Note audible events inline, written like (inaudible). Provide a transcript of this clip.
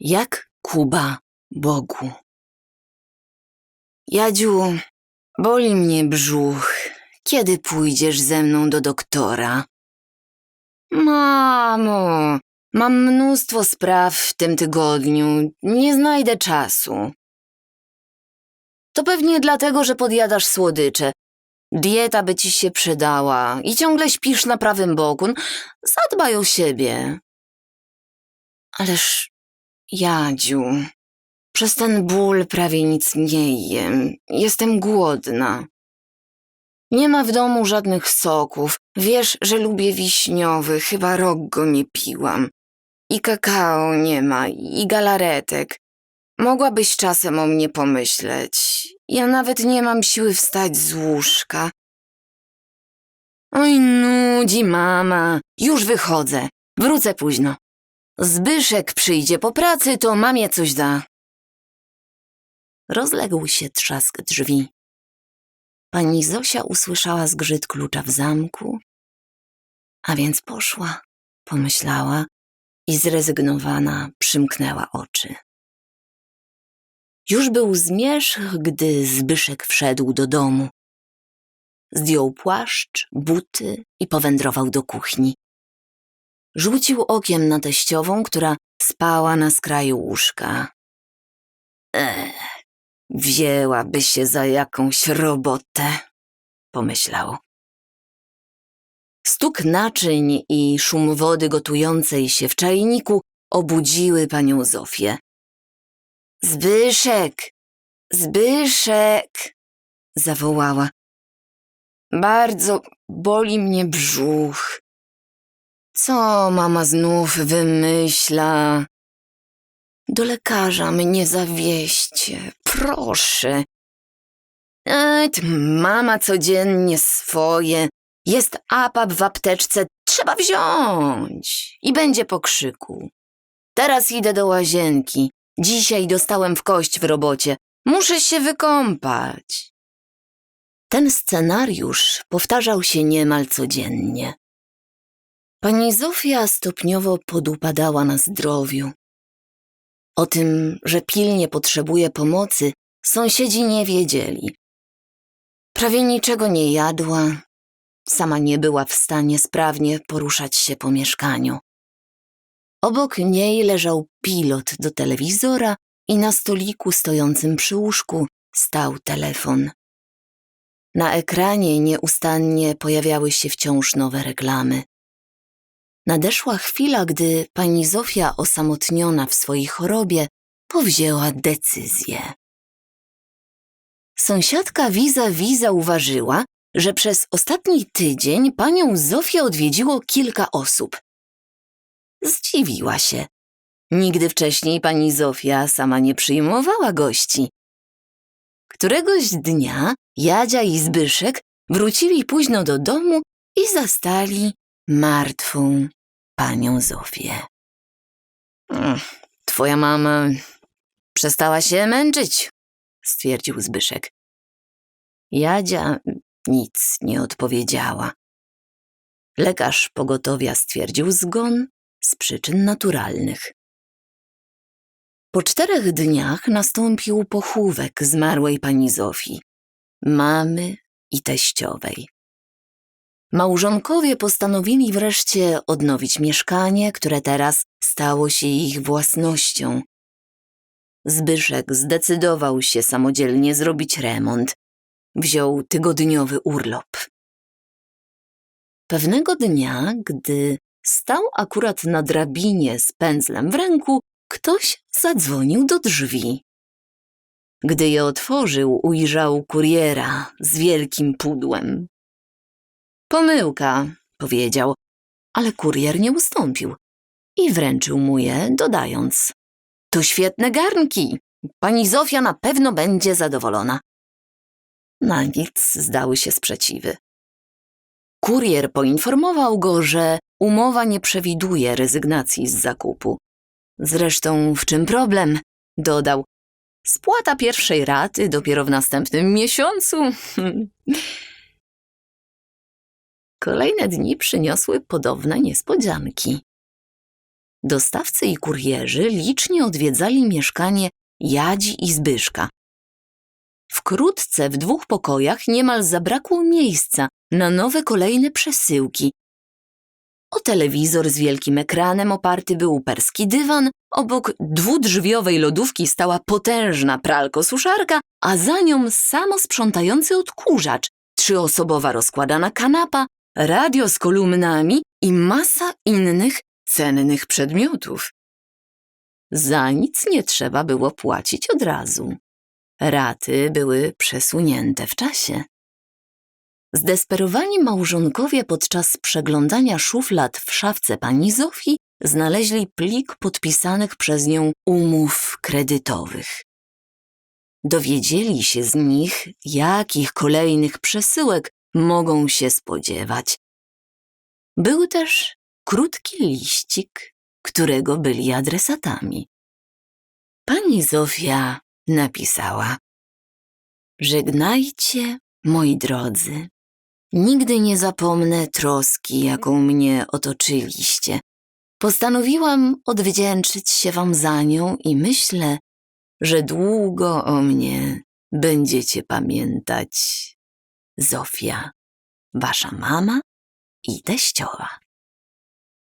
jak Kuba Bogu. Jadziu, boli mnie brzuch. Kiedy pójdziesz ze mną do doktora? Mamo, mam mnóstwo spraw w tym tygodniu. Nie znajdę czasu. To pewnie dlatego, że podjadasz słodycze. Dieta by ci się przydała i ciągle śpisz na prawym boku. Zadbaj o siebie. Ależ, Jadziu, przez ten ból prawie nic nie jem. Jestem głodna. Nie ma w domu żadnych soków. Wiesz, że lubię wiśniowy, chyba rok go nie piłam. I kakao nie ma, i galaretek. Mogłabyś czasem o mnie pomyśleć. Ja nawet nie mam siły wstać z łóżka. Oj, nudzi mama. Już wychodzę. Wrócę późno. Zbyszek przyjdzie po pracy, to mamie coś da. Rozległ się trzask drzwi. Pani Zosia usłyszała zgrzyt klucza w zamku, a więc poszła, pomyślała i zrezygnowana przymknęła oczy. Już był zmierzch, gdy Zbyszek wszedł do domu. Zdjął płaszcz, buty i powędrował do kuchni. Rzucił okiem na teściową, która spała na skraju łóżka. Ech, wzięłaby się za jakąś robotę, pomyślał. Stuk naczyń i szum wody gotującej się w czajniku obudziły panią Zofię. Zbyszek! Zbyszek! zawołała. Bardzo boli mnie brzuch. Co mama znów wymyśla? Do lekarza mnie zawieźcie, proszę. Ej, mama codziennie swoje. Jest apap w apteczce, trzeba wziąć. I będzie po krzyku. Teraz idę do łazienki. Dzisiaj dostałem w kość w robocie. Muszę się wykąpać. Ten scenariusz powtarzał się niemal codziennie. Pani Zofia stopniowo podupadała na zdrowiu. O tym, że pilnie potrzebuje pomocy, sąsiedzi nie wiedzieli. Prawie niczego nie jadła, sama nie była w stanie sprawnie poruszać się po mieszkaniu. Obok niej leżał pilot do telewizora i na stoliku stojącym przy łóżku stał telefon. Na ekranie nieustannie pojawiały się wciąż nowe reklamy. Nadeszła chwila, gdy pani Zofia, osamotniona w swojej chorobie, powzięła decyzję. Sąsiadka vis-a-vis zauważyła, że przez ostatni tydzień panią Zofię odwiedziło kilka osób. Zdziwiła się. Nigdy wcześniej pani Zofia sama nie przyjmowała gości. Któregoś dnia Jadzia i Zbyszek wrócili późno do domu i zastali martwą panią Zofię. "Mm, Twoja mama przestała się męczyć, stwierdził Zbyszek. Jadzia nic nie odpowiedziała. Lekarz pogotowia stwierdził zgon z przyczyn naturalnych. Po czterech dniach nastąpił pochówek zmarłej pani Zofii, mamy i teściowej. Małżonkowie postanowili wreszcie odnowić mieszkanie, które teraz stało się ich własnością. Zbyszek zdecydował się samodzielnie zrobić remont. Wziął tygodniowy urlop. Pewnego dnia, gdy stał akurat na drabinie z pędzlem w ręku, ktoś zadzwonił do drzwi. Gdy je otworzył, ujrzał kuriera z wielkim pudłem. Pomyłka, powiedział, ale kurier nie ustąpił i wręczył mu je, dodając: To świetne garnki. Pani Zofia na pewno będzie zadowolona. Na nic zdały się sprzeciwy. Kurier poinformował go, że umowa nie przewiduje rezygnacji z zakupu. Zresztą w czym problem? Dodał. Spłata pierwszej raty dopiero w następnym miesiącu. (laughs) Kolejne dni przyniosły podobne niespodzianki. Dostawcy i kurierzy licznie odwiedzali mieszkanie Jadzi i Zbyszka. Wkrótce w dwóch pokojach niemal zabrakło miejsca na nowe kolejne przesyłki. O telewizor z wielkim ekranem oparty był perski dywan, obok dwudrzwiowej lodówki stała potężna pralko-suszarka, a za nią samosprzątający odkurzacz, trzyosobowa rozkładana kanapa, radio z kolumnami i masa innych cennych przedmiotów. Za nic nie trzeba było płacić od razu. Raty były przesunięte w czasie. Zdesperowani małżonkowie podczas przeglądania szuflad w szafce pani Zofii znaleźli plik podpisanych przez nią umów kredytowych. Dowiedzieli się z nich, jakich kolejnych przesyłek mogą się spodziewać. Był też krótki liścik, którego byli adresatami. Pani Zofia napisała: Żegnajcie, moi drodzy. Nigdy nie zapomnę troski, jaką mnie otoczyliście. Postanowiłam odwdzięczyć się wam za nią i myślę, że długo o mnie będziecie pamiętać. Zofia, wasza mama i teściowa.